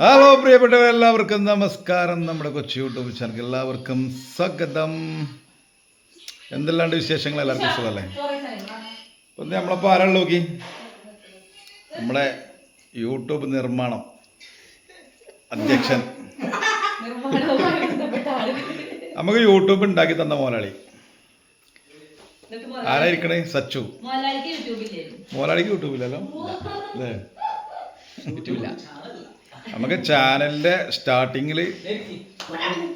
Hello പ്രിയപ്പെട്ടവർ എല്ലാവർക്കും നമസ്കാരം. നമ്മുടെ കൊച്ചു യൂട്യൂബ് ചാനൽ എല്ലാവർക്കും സ്വാഗതം. എന്തെല്ലാണ്ട് വിശേഷങ്ങൾ? എല്ലാവർക്കും സുഖമല്ലേ? ഇപ്പം നമ്മളപ്പോൾ ആരാൾ നോക്കി. നമ്മുടെ യൂട്യൂബ് നിർമ്മാണം. അധ്യക്ഷൻ. നമുക്ക് യൂട്യൂബ് ഉണ്ടാക്കി തന്ന മോലാളി. ആരായിരിക്കണേ? സച്ചു. മോലാളിക്ക് യൂട്യൂബില്ലല്ലോ? അല്ലേ? യൂട്യൂബില്ല. നമുക്ക് ചാനലിന്റെ സ്റ്റാർട്ടിങ്ങിൽ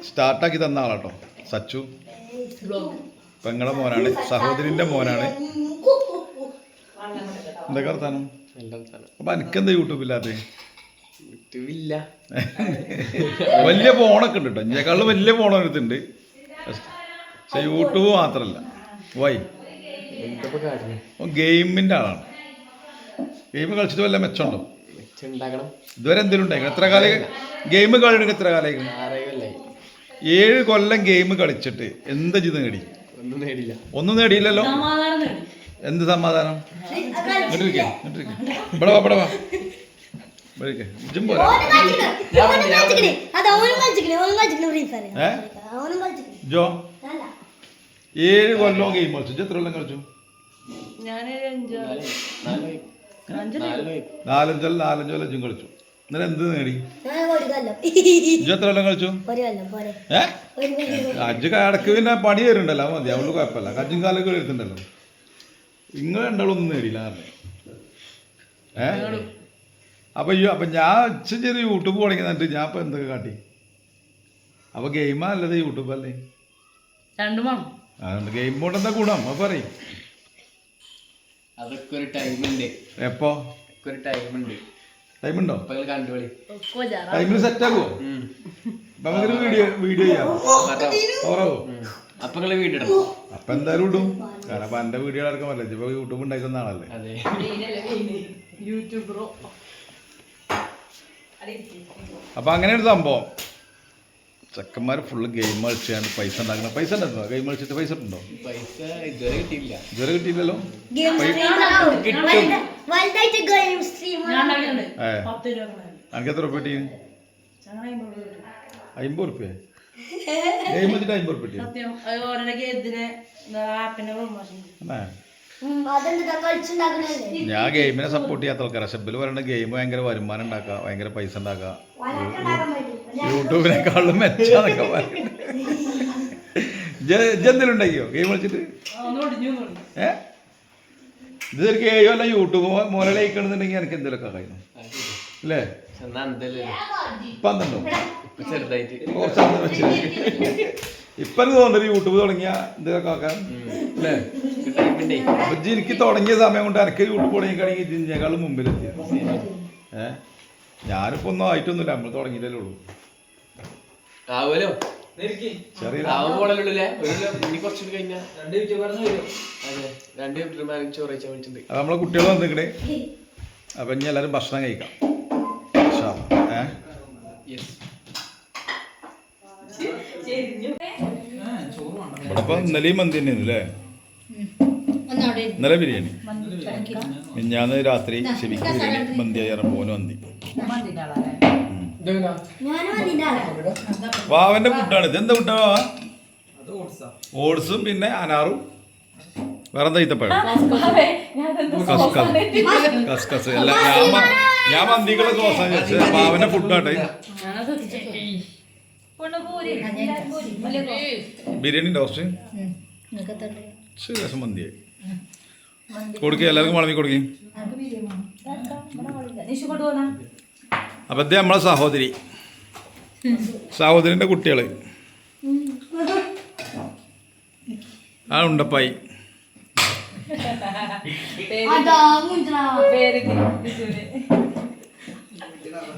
സ്റ്റാർട്ടാക്കി തന്ന ആളാട്ടോ. സച്ചു. പെങ്ങളെ മോനാണ്. സഹോദരിന്റെ മോനാണ്. എന്തൊക്കെ വർത്താനം? അപ്പൊ എനിക്കെന്താ യൂട്യൂബില്ലാതെ യൂട്യൂബില്ല വലിയ ഫോണൊക്കെ ഉണ്ട് കേട്ടോ ഇതിനേക്കാളും വലിയ ഫോൺ എടുത്തുണ്ട് പക്ഷെ യൂട്യൂബ് മാത്രല്ല. വൈ. ഗെയിമിന്റെ ആളാണ്. ഗെയിം കളിച്ചിട്ട് വല്ല മെച്ചമുണ്ടോ? ഇതുവരെ എന്തെങ്കിലും ഉണ്ടായിരുന്നു എത്ര കാലം ഗെയിം കളിക്കുന്നു എത്ര കാലം ഏഴ് കൊല്ലം ഗെയിം കളിച്ചിട്ട് എന്താ ചെയ്ത് നേടി? ഒന്നും നേടില്ല ഒന്നും നേടിയില്ലല്ലോ? സമാധാനം എന്ത് സമാധാനം? ഇങ്ങോട്ട് ഇരിക്ക്, ഇങ്ങോട്ട് ഇരിക്ക്. ഇവിടെ വാ. ഇവിടെ വാ ജോ? ഏഴ് കൊല്ലം ഗെയിം കളിച്ചു. എത്ര കൊല്ലം കളിച്ചു? ഞാനൊരു അഞ്ച് നാല് നാല്. നാലഞ്ചല്ല നാലഞ്ച് കൊല്ലം കളിച്ചു. എന്നിട്ട് എന്ത് നേടി? ഇജ്ജ് എത്ര കൊല്ലം കളിച്ചു? ഏഹ് അജ്ജ് ഇടയ്ക്ക് പിന്നെ പണി തരുന്നുണ്ടല്ലോ അത് മതി. അതുകൊണ്ട് കുഴപ്പമില്ല. കജ്ജും കാലൊക്കെ എടുത്തിട്ടുണ്ടല്ലോ നിങ്ങൾ രണ്ടാളൊന്നും നേടിയില്ല ഏഹ് അപ്പൊ ഈ അപ്പൊ ഞാൻ അച്ഛൻ ചെറിയ യൂട്യൂബ് തുടങ്ങി എന്നിട്ട് ഞാൻ ഇപ്പൊ എന്തൊക്കെ കാട്ടി? അപ്പൊ ഗെയിമാ അല്ലത് യൂട്യൂബ് അല്ലേ? രണ്ടു അതുകൊണ്ട് ഗെയിം ബോർഡ് എന്താ ഗുണം? അപ്പൊ പറയും. അതൊക്കെ ഒരു ടൈം ഉണ്ട്. എപ്പോ? ഒരു ടൈം ഉണ്ട്. ടൈം ഉണ്ടോ? അപ്പൊ നിങ്ങൾ കണ്ടുപളി ടൈമിൽ സെറ്റ് ആകുമോ നമുക്കൊരു വീഡിയോ വീഡിയോ ചെയ്യാം ഓറാവോ അപ്പൊ വീഡിയോ ഇടണം അപ്പൊ എന്തായാലും ഇടും. കാരണം അപ്പൊ എന്റെ വീഡിയോ ഇറക്കാൻ പറ്റില്ല. ഇപ്പൊ യൂട്യൂബ് ഉണ്ടാക്കുന്ന ആളല്ലേ? അപ്പൊ ഒരു സംഭവം. ചെക്കന്മാർ ഫുള്ള് ഗെയിം കളിച്ചാണ് പൈസ ഉണ്ടാക്കുന്നത് പൈസ ഉണ്ടോ ഗെയിം കളിച്ചിട്ട് പൈസ ഉണ്ടോ? പൈസ ഇതുവരെ കിട്ടിയില്ല. ഇതുവരെ കിട്ടിയില്ലല്ലോ? എനിക്ക് എത്ര റുപ്യ കിട്ടി. അമ്പത് ഉറുപ്പ്യ ഗെയിം വെച്ചിട്ട് അമ്പത് റുപ്യ കിട്ടി. ഞാൻ ഗെയിമിനെ സപ്പോർട്ട് ചെയ്യാത്ത ആൾക്കാരാണ് ഷെബിൽ പറയുന്നത് ഗെയിം ഭയങ്കര വരുമാനം ഉണ്ടാക്കുക ഭയങ്കര പൈസ ഉണ്ടാക്കുക. പറ്റും യൂട്യൂബിനെക്കാളും മെച്ചാന്നൊക്കെ പറയുന്നത്. ഇജെന്തെങ്കിലും ഉണ്ടാക്കിയോ ഗെയിം കളിച്ചിട്ട്? ഒന്ന് ഒടിഞ്ഞു ഒന്ന് ഒടിഞ്ഞു. ഏ? ഇത് ശരിക്കും ഏഴോ അല്ല യൂട്യൂബ് മുതലയിക്കണമെന്നുണ്ടെങ്കിൽ എനിക്ക് എന്തെങ്കിലുമൊക്കെ കഴിയണം അല്ലേ? എന്തല്ലേ ഇപ്പം വെച്ച്. എനിക്ക് തോന്നുന്നു യൂട്യൂബ് തുടങ്ങിയ എന്തൊക്കെ ആക്കാൻ അല്ലേ? അപ്പൊ എനിക്ക് തുടങ്ങിയ സമയം കൊണ്ട് എനിക്ക് യൂട്യൂബ് തുടങ്ങിക്കണെങ്കിൽ ഇതിനേക്കാളും മുമ്പിലെത്തി ഏഹ് ഞാനിപ്പോ ഒന്നും ആയിട്ടൊന്നുമില്ല. നമ്മൾ തുടങ്ങിയിട്ടല്ലേ ഉള്ളൂ. ആവുമല്ലോ നമ്മളെ കുട്ടികൾ വന്നിക്കണേ. അപ്പൊ ഇനി എല്ലാരും ഭക്ഷണം കഴിക്കാം. ഇവിടെ ഇപ്പൊ ഇന്നലെയും മന്തി തന്നെയായിരുന്നു അല്ലേ ഇന്നലെ ബിരിയാണി. മിഞ്ഞാന്ന് രാത്രി ശരിക്കും ബിരിയാണി മന്തി ആയിരുന്നു പോലും മന്തി. വാവന്റെ പുട്ടാണ് ഇതെന്താ പുട്ടാ വാവ ഓട്സും. പിന്നെ അനാറും. വേറെന്താ ഈത്തപ്പഴം? കസ്കസ്. കസ്കസ്. അല്ല ഞാൻ മന്തികളെ ദോശ ചോദിച്ചത് വാവന്റെ ഫുഡാട്ടെ. ബിരിയാണി ടോസ്റ്റ് രസം മന്തിയായി. കൊടുക്കുക എല്ലാവർക്കും വളമി കൊടുക്കും. നിഷു കൊണ്ട് പോന്നാ? അപ്പം ഇത് നമ്മളെ സഹോദരി. സഹോദരന്റെ കുട്ടികൾ ആ ഉണ്ടപ്പായി.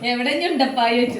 എവിടെ ഉണ്ടപ്പായി വെച്ചു?